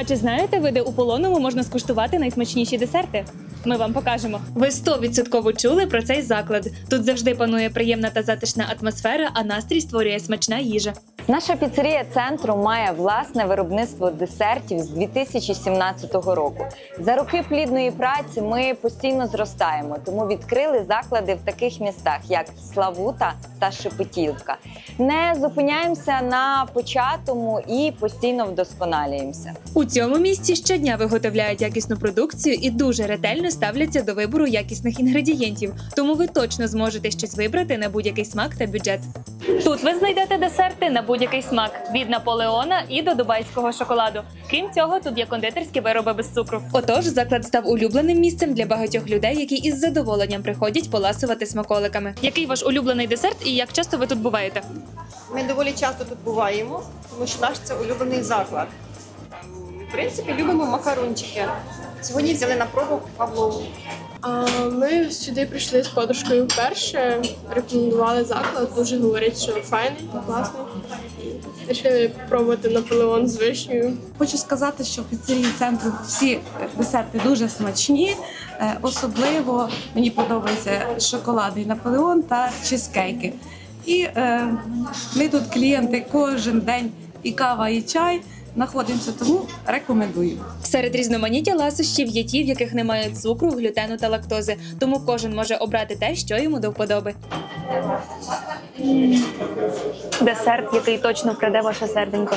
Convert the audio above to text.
А чи знаєте ви, де у полоному можна скуштувати найсмачніші десерти? Ми вам покажемо. Ви 100% чули про цей заклад. Тут завжди панує приємна та затишна атмосфера, а настрій створює смачна їжа. Наша піцерія центру має власне виробництво десертів з 2017 року. За роки плідної праці ми постійно зростаємо, тому відкрили заклади в таких містах, як Славута та Шепетівка. Не зупиняємося на початому і постійно вдосконалюємося. У цьому місці щодня виготовляють якісну продукцію і дуже ретельно ставляться до вибору якісних інгредієнтів. Тому ви точно зможете щось вибрати на будь-який смак та бюджет. Тут ви знайдете десерти на будь-який смак від Наполеона і до дубайського шоколаду. Крім цього, тут є кондитерські вироби без цукру. Отож, заклад став улюбленим місцем для багатьох людей, які із задоволенням приходять поласувати смаколиками. Який ваш улюблений десерт і як часто ви тут буваєте? Ми доволі часто тут буваємо, тому що наш це улюблений заклад. В принципі, любимо макарончики. Сьогодні взяли на пробу Павлову. А ми сюди прийшли з подружкою вперше, рекомендували заклад, дуже говорять, що файний, класний. Рішили пробувати Наполеон з вишнею. Хочу сказати, що в піцерії центру всі десерти дуже смачні. Е, Особливо мені подобаються шоколадний Наполеон та чизкейки. І е, ми тут клієнти кожен день і кава, і чай знаходимося, тому рекомендую. Серед різноманіття ласощів є ті, в яких немає цукру, глютену та лактози, тому кожен може обрати те, що йому до вподоби. Десерт, який точно вкраде ваше серденько.